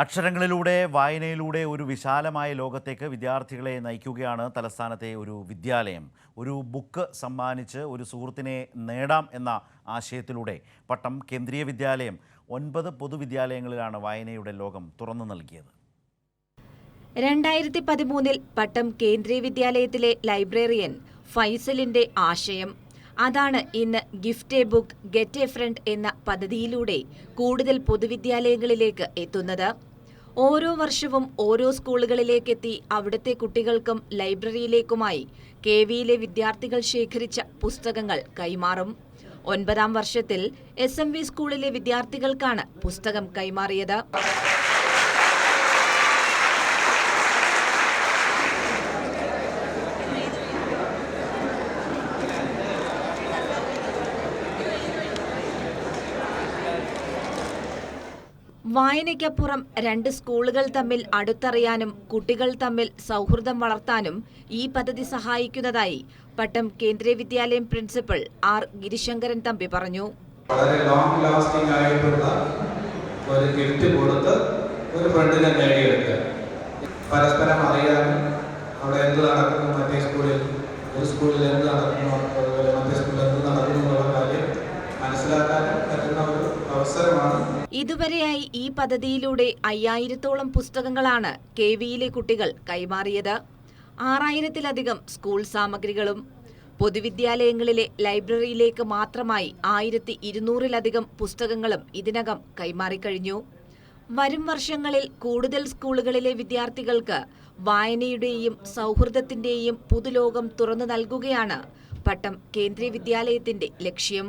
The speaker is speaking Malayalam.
അക്ഷരങ്ങളിലൂടെ വായനയിലൂടെ ഒരു വിശാലമായ ലോകത്തേക്ക് വിദ്യാർത്ഥികളെ നയിക്കുകയാണ് തലസ്ഥാനത്തെ ഒരു വിദ്യാലയം. ഒരു ബുക്ക് സമ്മാനിച്ച് ഒരു സുഹൃത്തിനെ നേടാം എന്ന ആശയത്തിലൂടെ പട്ടം കേന്ദ്രീയ വിദ്യാലയം ഒൻപത് പൊതുവിദ്യാലയങ്ങളിലാണ് വായനയുടെ ലോകം തുറന്നു നൽകിയത്. രണ്ടായിരത്തി പതിമൂന്നിൽ പട്ടം കേന്ദ്രീയ വിദ്യാലയത്തിലെ ലൈബ്രറിയൻ ഫൈസലിന്റെ ആശയം. അതാണ് ഇന്ന് gift a book get a friend എന്ന പദ്ധതിയിലൂടെ കൂടുതൽ പൊതുവിദ്യാലയങ്ങളിലേക്ക് എത്തുന്നത്. ഓരോ വർഷവും ഓരോ സ്കൂളുകളിലേക്കെത്തി അവിടുത്തെ കുട്ടികൾക്കും ലൈബ്രറിയിലേക്കുമായി കെ വിയിലെ വിദ്യാർത്ഥികൾ ശേഖരിച്ച പുസ്തകങ്ങൾ കൈമാറും. ഒൻപതാം വർഷത്തിൽ എസ് എം വി സ്കൂളിലെ വിദ്യാർത്ഥികൾക്കാണ് പുസ്തകം കൈമാറിയത്. വായനയ്ക്കപ്പുറം രണ്ട് സ്കൂളുകൾ തമ്മിൽ അടുത്തറിയാനും കുട്ടികൾ തമ്മിൽ സൗഹൃദം വളർത്താനും ഈ പദ്ധതി സഹായിക്കുന്നതായി പട്ടം കേന്ദ്രീയ വിദ്യാലയം പ്രിൻസിപ്പൽ ആർ ഗിരിശങ്കരൻ തമ്പി പറഞ്ഞു. വളരെ ലോങ് ലാസ്റ്റിംഗ് ആയിട്ടുള്ള ഒരു ഗിഫ്റ്റ് കൊടുത്ത് ഒരു ഫ്രണ്ടിനെ നേടിയെടുക്കുക. പരസ്പരം അറിയാനും അവിടെ എന്ത് നടക്കുന്നു മറ്റേ സ്കൂളിൽ ഒരു സ്കൂളിൽ എന്ത് നടക്കുന്നു മറ്റേ സ്കൂളിൽ എന്ത് നടക്കുന്നു എന്നുള്ള കാര്യം മനസ്സിലാക്കാനും അവസരമാണ്. ഇതുവരെയായി ഈ പദ്ധതിയിലൂടെ അയ്യായിരത്തോളം പുസ്തകങ്ങളാണ് കെ വിയിലെ കുട്ടികൾ കൈമാറിയത്. ആറായിരത്തിലധികം സ്കൂൾ സാമഗ്രികളും പൊതുവിദ്യാലയങ്ങളിലെ ലൈബ്രറിയിലേക്ക് മാത്രമായി ആയിരത്തി ഇരുന്നൂറിലധികം പുസ്തകങ്ങളും ഇതിനകം കൈമാറിക്കഴിഞ്ഞു. വരും വർഷങ്ങളിൽ കൂടുതൽ സ്കൂളുകളിലെ വിദ്യാർത്ഥികൾക്ക് വായനയുടെയും സൗഹൃദത്തിന്റെയും പുതുലോകം തുറന്നു നൽകുകയാണ് പട്ടം കേന്ദ്രീയ വിദ്യാലയത്തിന്റെ ലക്ഷ്യം.